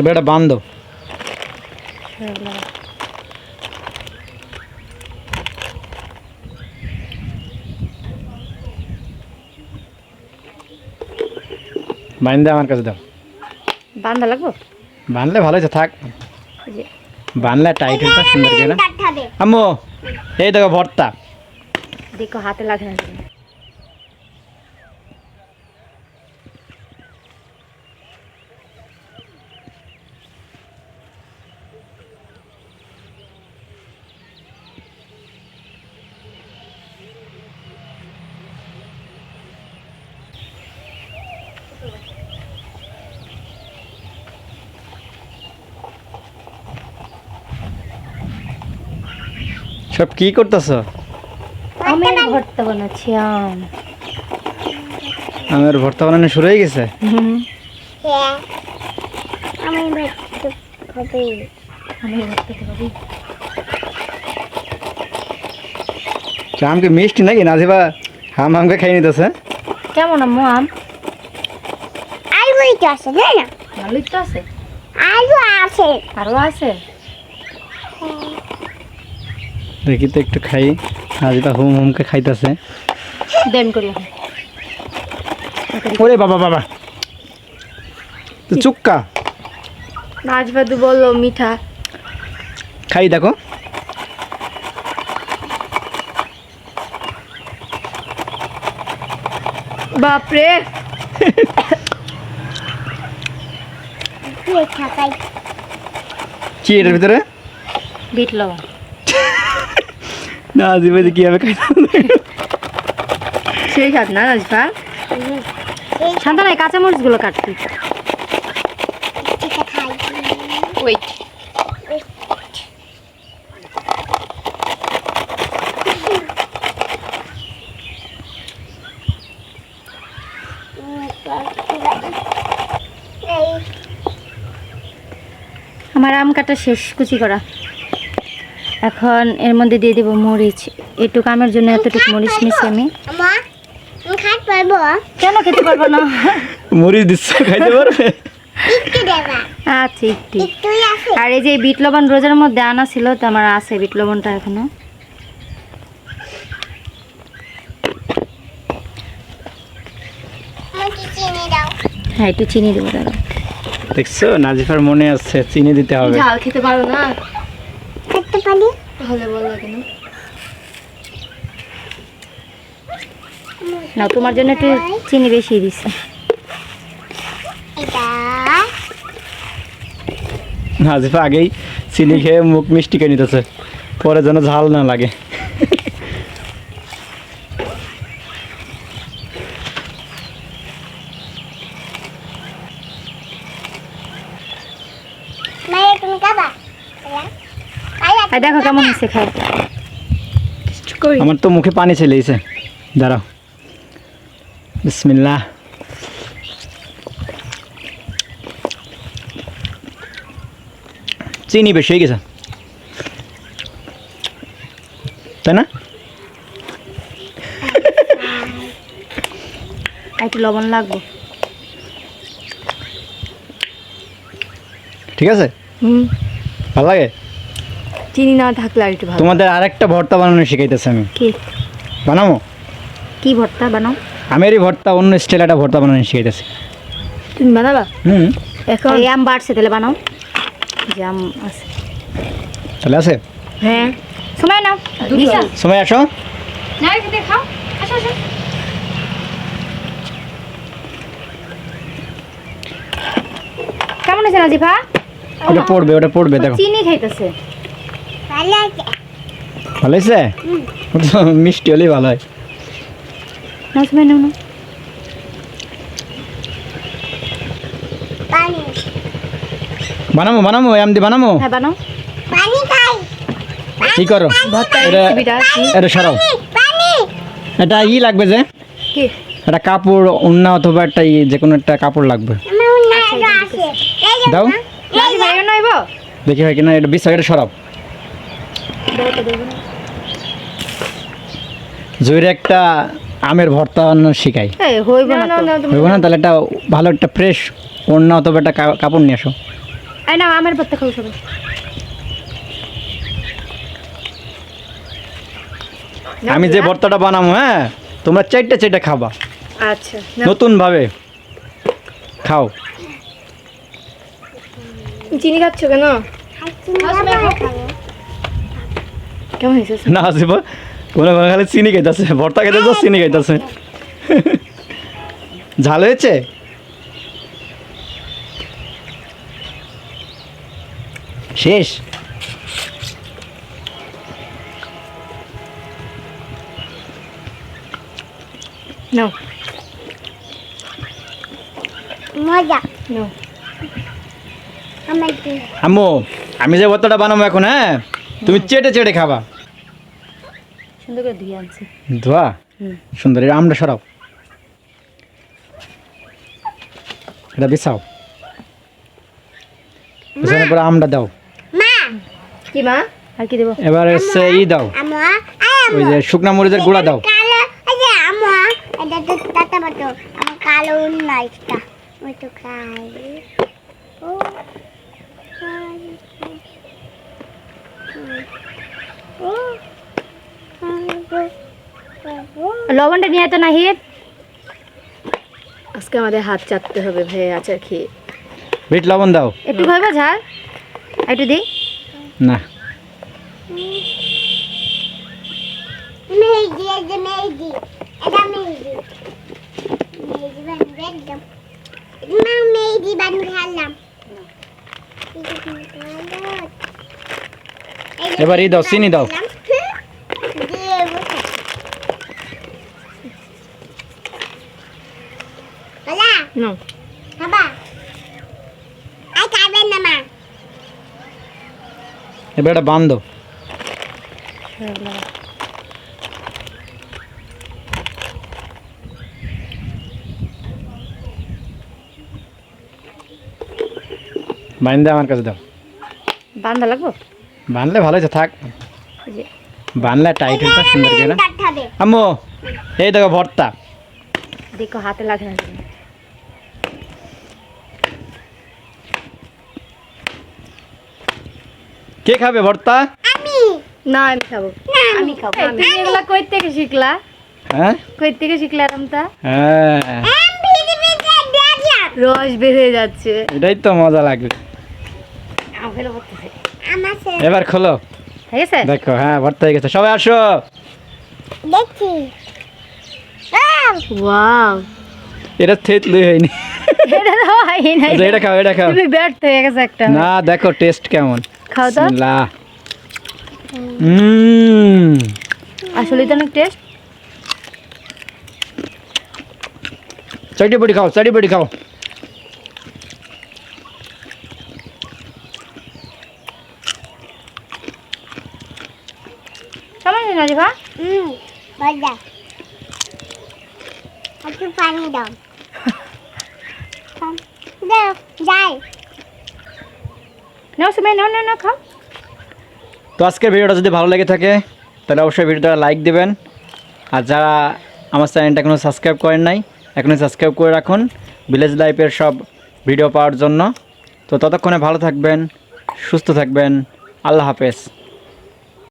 এবার এটা বান্ধ বান্ধে আমার কাছে দাও। বান্ধা লাগবো? বানলে ভালো হয়েছে থাক। বানলে টাইট হইতে সুন্দর করে আম্মু এই দেখো ভর্তা। দেখো হাতে লাগে না সব কি করতেছ? আমের ভর্তা বানাচ্ছি আম। আমার ভর্তা বানানো শুরু হয়ে গেছে? হুম। আমি ভাবতে হবে আমের ভর্তা তো আমকে মিষ্টি নাকি? নাজিবা হাম আমকে খাই নিতেছে। কেমন আম্মু আম? আলুই তো আছে তাই না ভালোই তো আছে। আলু আছে। আরও আছে? দেখি তো একটু খাই। নাজিবা হুম হুমকে খাইতেছে। ওরে বাবা বাবা। চুক্কা। নাচ বাদু বলল মিঠা। খাই দেখো। বাপরে! কি এটার ভিতরে? বিট লবণ। নাজিবা যে কি হবে সেই স্বাদ না নাজফা এই শান্তানাই কাঁচামরিচগুলো কাটতি থেকে খাই ওয়েট আমার আম কাটা শেষ কুচি করা। এখন এর মধ্যে দিয়ে দেবো মরিচ। একটু আমের জন্য এতটুকু মরিচ নিচ্ছি আমি। কেন খেতে পারব না? মরিচ দিচ্ছে খাইতে পারবে? আচ্ছা একটু। আর এই যে বিট লবণ রোজার মধ্যে আনা ছিল তো আমার আছে বিট লবণটা এখনও। আমাকে চিনি দাও। হ্যাঁ একটু চিনি দেবো দাদা। দেখছ নাজিফার মনে আছে চিনি দিতে হবে। ঝাল খেতে পারো না? পারি তাহলে বলো কেন না। তোমার জন্য একটু চিনি বেশি এটা? নাজিফা আগেই চিনি খেয়ে মুখ মিষ্টি খেয়ে নিতেছে। পরে যেন ঝাল না লাগে মায়ের তুমি খাবা খাইলা আর দেখো কেমন হচ্ছে খাই আমার তো মুখে পানি চলে এসে। দাঁড়াও। বিসমিল্লাহ। চিনি বেশি হয়ে গেছে। তাই না? একটু লবণ লাগবো। ঠিক আছে? হুম। ভালো লাগে? চিনি না থাকলে আর একটু ভালো। তোমাদের আরেকটা ভর্তা বানানো শিখাইতেছে আমি। কি? বানাবো কি ভর্তা বানাও? আমি আমেরই ভর্তা অন্য স্টাইল একটা ভর্তা বানানো শিখাইতেছে। তুমি বানাবা? হুম। এখন এই আম বাড়ছে তাহলে বানাও। যে আম আছে। চলে আছে হ্যাঁ। সময় নাও। দিশা সময় আসো। না খেতে খাও। আসো আসো। কেমন আছে নাজিফা ওটা পড়বে ওটা পড়বে দেখো। চিনি খাইতেছে। ভালো আছে? ভালো হয়েছে? মিষ্টি হলেই ভালো হয়। না বানাবো বানাবো এম দি বানাবো হ্যাঁ বানাও। কি করো? এটা সরাও। এটা ই লাগবে যে? কি? একটা কাপড় অন্য অথবা একটা ই যে কোনো একটা কাপড় লাগবে। দাও। দেখি হয় কিনা এটা বিশ এটা সরাও। জুইরে একটা আমের ভর্তা বানানো শিখাই হইব না হইব না? তাহলে একটা ভালো একটা ফ্রেশ অন্য অথবা একটা কাপড় নিয়ে আসো। না আমার ভর্তা খাব সবাই। আমি যে ভর্তাটা বানাবো হ্যাঁ? তোমরা চারটে চারটে খাবা। আচ্ছা নতুন ভাবে খাও। চিনি খাচ্ছ কেন? কেমন হয়েছে না আসিব কোনো কোনো খালি চিনি খাইতেছে ভর্তা খাইতেছে চিনি খাইতেছে। ঝাল হয়েছে? শেষ? নাও মজা। নাও আমার আম্মু আমি যে ভর্তাটা বানাবো এখন হ্যাঁ? তুমি চেটে চেটে খাবা। সুন্দর করে ধুয়ে আনছি। ধোয়া? সুন্দর এটা আমটা সরাও। এটা বিছাও। বিছানোর পরে আমটা দাও। মা! কি মা? আর কি দেবো? এবার হচ্ছে ই দাও। ওই যে শুকনা মরিচের গুঁড়া দাও। কালো এই যে আমা। এটা তো টাটা মতো আমার কালো নাইটটা ওই তো কালো। লবণটা নিয়ে তো নাহিদ। আজকে আমাদের হাত চাটতে হবে ভাই আচার খেয়ে। বিট লবণ দাও। একটু খাইবা ঝাল একটু দিই। না। মেহেদি বানিয়ে খেলাম এবার ই দাও, চিনি দাও। নাও বাবা আই খাবেন না মা এবার এটা বান্ধো বান্ধে আমার কাছে দাও। বান্ধা লাগবো? বানলে ভালো হয়েছে থাক। বানলে টাইট হয়েছে সুন্দর করে আম্মু এই দেখো ভর্তা। দেখো হাতে লাগে না। কে খাবে ভর্তা? আমি। না আমি খাব। আমি। খাব। তুমি এগুলা কই থেকে শিখলা? হ্যাঁ? কই থেকে শিখলা রামতা হ্যাঁ। আমি ভিজে ভিজে দেখলাম রস বের হয়ে যাচ্ছে। এটাই তো মজা লাগবে আভেলো করতেছে আমার সে এবার খোলো। ঠিক আছে দেখো হ্যাঁ ভর্তি হয়ে গেছে। সবাই আসো। ওয়াও। এটা থেতলুই হয়নি। এটা তো না এটা খাও এটা খাও। তুমি ব্যর্থ হয়ে গেছে একটা। না দেখো টেস্ট কেমন। খাও তো। আসলে তো অনেক টেস্ট। চাটি পটি খাও চাটি পটি খাও। কেমন না দিবা হুম মজা একটু পানি দাও দাও যাই নাও সময় নাও নাও নাও খাও তো আজকের ভিডিওটা যদি ভালো লেগে থাকে তাহলে অবশ্যই ভিডিওটা লাইক দিবেন। আর যারা আমার চ্যানেলটা এখনও সাবস্ক্রাইব করেন নাই এখনই সাবস্ক্রাইব করে রাখুন। ভিলেজ লাইফের সব ভিডিও পাওয়ার জন্য। তো ততক্ষণে ভালো থাকবেন সুস্থ থাকবেন। আল্লাহ হাফেজ।